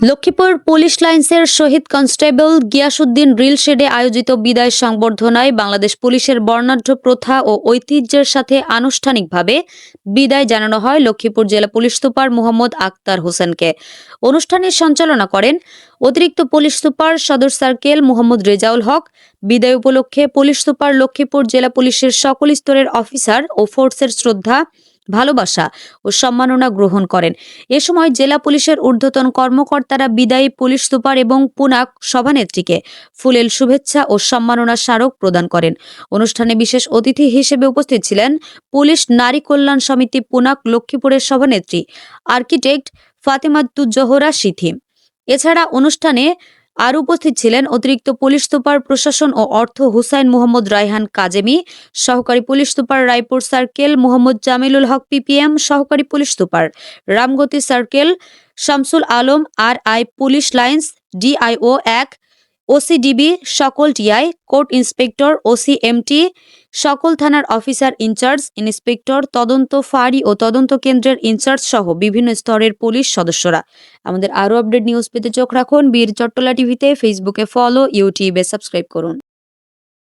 Lakshmipur police লাইন্সের শহীদ constable Giasuddin reel শেডে আয়োজিত বিদায় সংবর্ধনায় বাংলাদেশ পুলিশের বর্ণাঢ্য প্রথা ও ঐতিহ্যের সাথে আনুষ্ঠানিকভাবে বিদায় জানানো হয় লক্ষ্মীপুর জেলা পুলিশ সুপার মোহাম্মদ আক্তার হোসেনকে। অনুষ্ঠানের সঞ্চালনা করেন অতিরিক্ত police super Sadar circle Mohammad Rezaul Haque. বিদায় উপলক্ষে পুলিশ সুপার লক্ষ্মীপুর জেলা পুলিশের সকল স্তরের অফিসার ও ফোর্সের শ্রদ্ধা ভালোবাসা ও সম্মাননা গ্রহণ করেন। এ সময় জেলা পুলিশের ঊর্ধ্বতন কর্মকর্তারা বিদায়ী পুলিশ সুপার এবং পুনাক সভানেত্রীকে ফুলেল শুভেচ্ছা ও সম্মাননা স্মারক প্রদান করেন। অনুষ্ঠানে বিশেষ অতিথি হিসেবে উপস্থিত ছিলেন পুলিশ নারী কল্যাণ সমিতি পুনাক লক্ষ্মীপুরের সভানেত্রী, আর্কিটেক্ট ফাতেমাতুজ্জোহরা সিথি। এছাড়া অনুষ্ঠানে আর উপস্থিত ছিলেন অতিরিক্ত পুলিশ সুপার প্রশাসন ও অর্থ হুসাইন মোহাম্মদ রায়হান কাজেমি, সহকারী police super Raipur circle Mohammad Jamilul Haque PPM, সহকারী police super Ramgati circle, Shamsul Alam R I police lines, DIO এক ওসিডিবি, সকল টিআই, কোর্ট ইন্সপেক্টর, ওসিএমটি, সকল থানার অফিসার ইনচার্জ, ইন্সপেক্টর, তদন্ত ফাঁড়ি ও তদন্ত কেন্দ্রের ইনচার্জ সহ বিভিন্ন স্তরের পুলিশ সদস্যরা। আমাদের আরও আপডেট নিউজ পেতে চোখ রাখুন। বীর চট্টলা টিভিতে, ফেসবুকে ফলো, ইউটিউবে সাবস্ক্রাইব করুন।